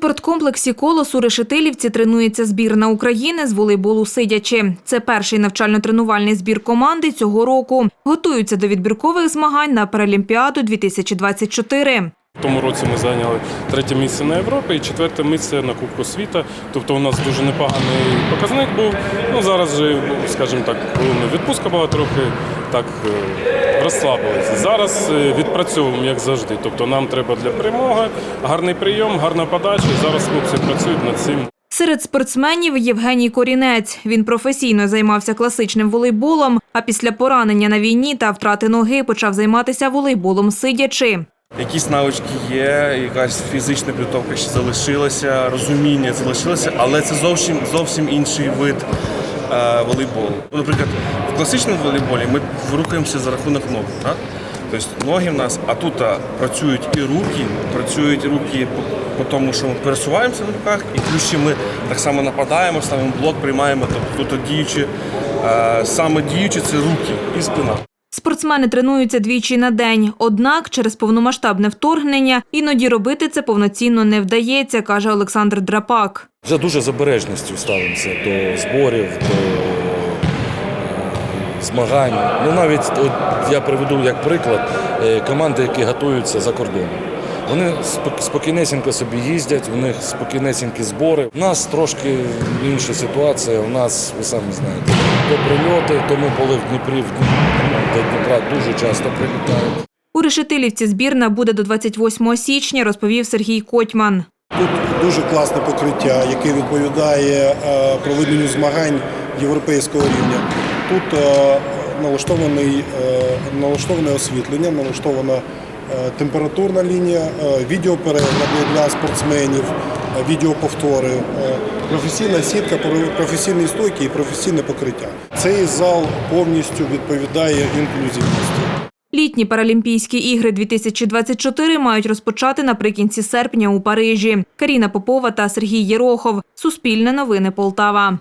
спорткомплексі «Колос» у Решетилівці тренується збірна України з волейболу сидячи. Це перший навчально-тренувальний збір команди цього року. Готуються до відбіркових змагань на Паралімпіаду 2024. Тому році ми зайняли третє місце на Європі і четверте місце на Кубку світу. Тобто у нас дуже непоганий показник був. Ну зараз же, скажімо так, відпустка була трохи так е, розслабилися. Зараз е, відпрацьовуємо як завжди. Тобто нам треба для перемоги гарний прийом, гарна подача. Зараз хлопці працюють над цим. Серед спортсменів Євгеній Корінець. Він професійно займався класичним волейболом, а після поранення на війні та втрати ноги почав займатися волейболом сидячи. Якісь навички є, якась фізична підготовка ще залишилася, розуміння залишилося, але це зовсім зовсім інший вид е, волейболу. Ну, Наприклад, в класичному волейболі ми рухаємося за рахунок ног. Так? Тобто ноги в нас, а тут працюють і руки, працюють руки по тому, що ми пересуваємося на руках, і плюс ще ми так само нападаємо, ставимо блок, приймаємо. Тобто тут діючі, е, саме діючі це руки і спина. Спортсмени тренуються двічі на день. Однак через повномасштабне вторгнення іноді робити це повноцінно не вдається, каже Олександр Драпак. Вже дуже з обережністю ставимося до зборів, до е, змагань. Ну навіть от я приведу як приклад е, команди, які готуються за кордоном. Вони спок- спокійнесенько собі їздять, у них спокійнесенькі збори. У нас трошки інша ситуація. У нас, ви самі знаєте, то прильоти, то ми були в Дніпрі, в до Дніпра дуже часто прилітають. У Решетилівці збірна буде до 28 січня, розповів Сергій Котьман. Тут дуже класне покриття, яке відповідає е, проведенню змагань європейського рівня. Тут е, налаштований, е, налаштоване освітлення, налаштована температурна лінія, е, відеоперегляди для спортсменів, е, відеоповтори, е, професійна сітка, про- професійні стойки і професійне покриття. Цей зал повністю відповідає інклюзивності. Літні Паралімпійські ігри 2024 мають розпочати наприкінці серпня у Парижі. Каріна Попова та Сергій Єрохов. Суспільне новини Полтава.